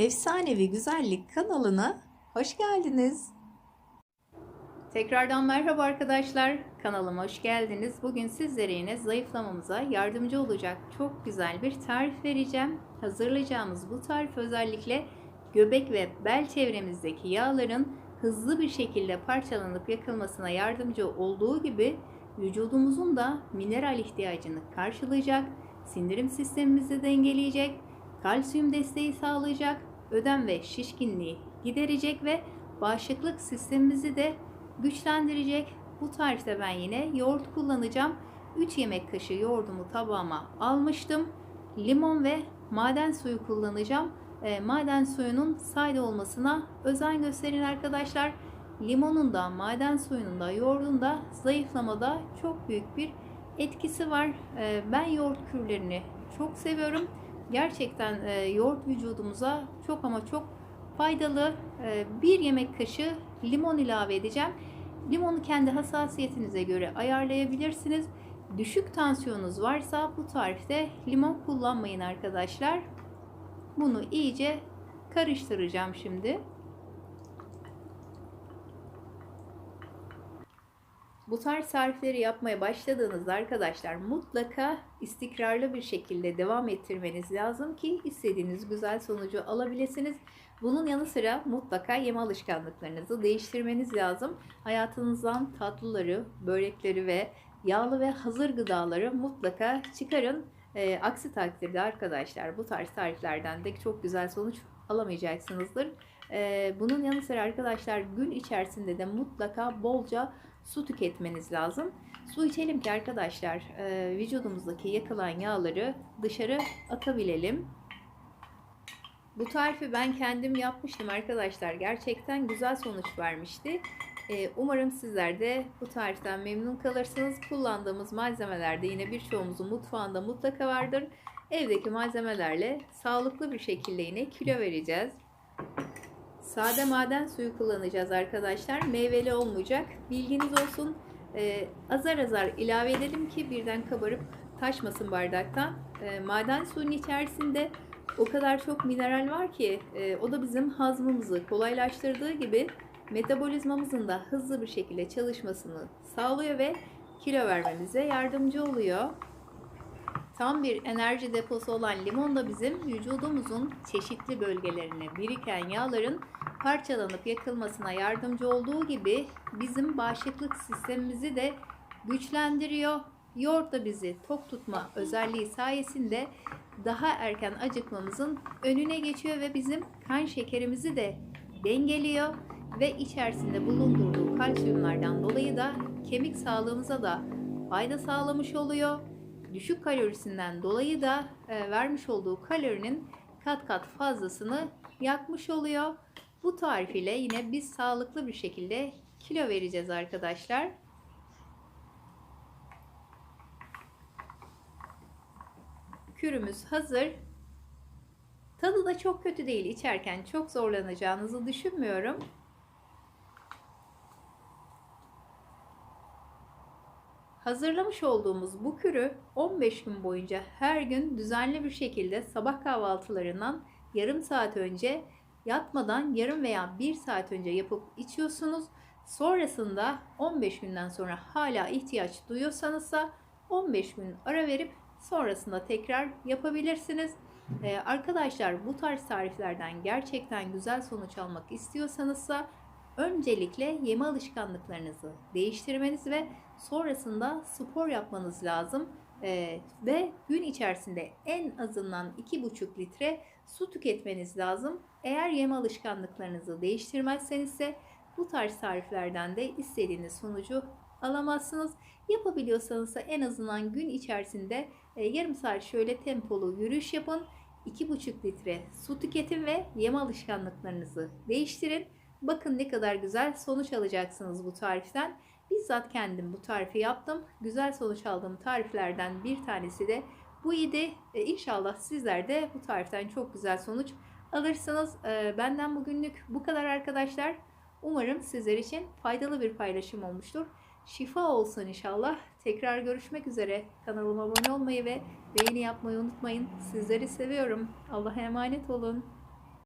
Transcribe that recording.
Efsanevi Güzellik kanalına hoş geldiniz. Tekrardan merhaba arkadaşlar. Kanalıma hoş geldiniz. Bugün sizlere yine zayıflamamıza yardımcı olacak çok güzel bir tarif vereceğim. Hazırlayacağımız bu tarif özellikle göbek ve bel çevremizdeki yağların hızlı bir şekilde parçalanıp yakılmasına yardımcı olduğu gibi vücudumuzun da mineral ihtiyacını karşılayacak, sindirim sistemimizi dengeleyecek, kalsiyum desteği sağlayacak, ödem ve şişkinliği giderecek ve bağışıklık sistemimizi de güçlendirecek. Bu tarifte ben yine yoğurt kullanacağım. 3 yemek kaşığı yoğurdumu tabağıma almıştım. Limon ve maden suyu kullanacağım. E, maden suyunun sayda olmasına özen gösterin arkadaşlar. Limonun da maden suyunun da yoğurdun da zayıflamada çok büyük bir etkisi var. E, ben yoğurt kürlerini çok seviyorum. Gerçekten e, yoğurt vücudumuza çok ama çok faydalı. E, bir yemek kaşığı limon ilave edeceğim. Limonu kendi hassasiyetinize göre ayarlayabilirsiniz. Düşük tansiyonunuz varsa bu tarifte limon kullanmayın arkadaşlar. Bunu iyice karıştıracağım şimdi. Bu tarz tarifleri yapmaya başladığınızda arkadaşlar mutlaka istikrarlı bir şekilde devam ettirmeniz lazım ki istediğiniz güzel sonucu alabilirsiniz. Bunun yanı sıra mutlaka yeme alışkanlıklarınızı değiştirmeniz lazım. Hayatınızdan tatlıları, börekleri ve yağlı ve hazır gıdaları mutlaka çıkarın. E, aksi takdirde arkadaşlar bu tarz tariflerden de çok güzel sonuç alamayacaksınızdır. E, bunun yanı sıra arkadaşlar gün içerisinde de mutlaka bolca su tüketmeniz lazım. Su içelim ki arkadaşlar e, vücudumuzdaki yakılan yağları dışarı atabilelim. Bu tarifi ben kendim yapmıştım arkadaşlar. Gerçekten güzel sonuç vermişti. E, umarım sizler de bu tariften memnun kalırsınız. Kullandığımız malzemeler de yine birçoğumuzun mutfağında mutlaka vardır. Evdeki malzemelerle sağlıklı bir şekilde yine kilo vereceğiz. Sade maden suyu kullanacağız arkadaşlar. Meyveli olmayacak. Bilginiz olsun. Ee, azar azar ilave edelim ki birden kabarıp taşmasın bardaktan. Ee, maden suyun içerisinde o kadar çok mineral var ki e, o da bizim hazmımızı kolaylaştırdığı gibi metabolizmamızın da hızlı bir şekilde çalışmasını sağlıyor ve kilo vermemize yardımcı oluyor. Tam bir enerji deposu olan limon da bizim vücudumuzun çeşitli bölgelerine biriken yağların parçalanıp yakılmasına yardımcı olduğu gibi bizim bağışıklık sistemimizi de güçlendiriyor. Yoğurt da bizi tok tutma özelliği sayesinde daha erken acıkmamızın önüne geçiyor ve bizim kan şekerimizi de dengeliyor ve içerisinde bulundurduğu kalsiyumlardan dolayı da kemik sağlığımıza da fayda sağlamış oluyor. Düşük kalorisinden dolayı da e, vermiş olduğu kalorinin kat kat fazlasını yakmış oluyor. Bu tarif ile yine biz sağlıklı bir şekilde kilo vereceğiz arkadaşlar. Kürümüz hazır. Tadı da çok kötü değil. İçerken çok zorlanacağınızı düşünmüyorum. Hazırlamış olduğumuz bu kürü 15 gün boyunca her gün düzenli bir şekilde sabah kahvaltılarından yarım saat önce yatmadan yarım veya bir saat önce yapıp içiyorsunuz. Sonrasında 15 günden sonra hala ihtiyaç duyuyorsanız da 15 gün ara verip sonrasında tekrar yapabilirsiniz. Ee, arkadaşlar bu tarz tariflerden gerçekten güzel sonuç almak istiyorsanız da öncelikle yeme alışkanlıklarınızı değiştirmeniz ve sonrasında spor yapmanız lazım. Ee, ve gün içerisinde en azından 2,5 litre su tüketmeniz lazım. Eğer yeme alışkanlıklarınızı değiştirmezseniz ise bu tarz tariflerden de istediğiniz sonucu alamazsınız. Yapabiliyorsanız da en azından gün içerisinde e, yarım saat şöyle tempolu yürüyüş yapın. 2,5 litre su tüketin ve yeme alışkanlıklarınızı değiştirin. Bakın ne kadar güzel sonuç alacaksınız bu tariften. Bizzat kendim bu tarifi yaptım. Güzel sonuç aldığım tariflerden bir tanesi de bu idi. E, inşallah sizler de bu tariften çok güzel sonuç alırsınız. E, benden bugünlük bu kadar arkadaşlar. Umarım sizler için faydalı bir paylaşım olmuştur. Şifa olsun inşallah. Tekrar görüşmek üzere. Kanalıma abone olmayı ve beğeni yapmayı unutmayın. Sizleri seviyorum. Allah'a emanet olun.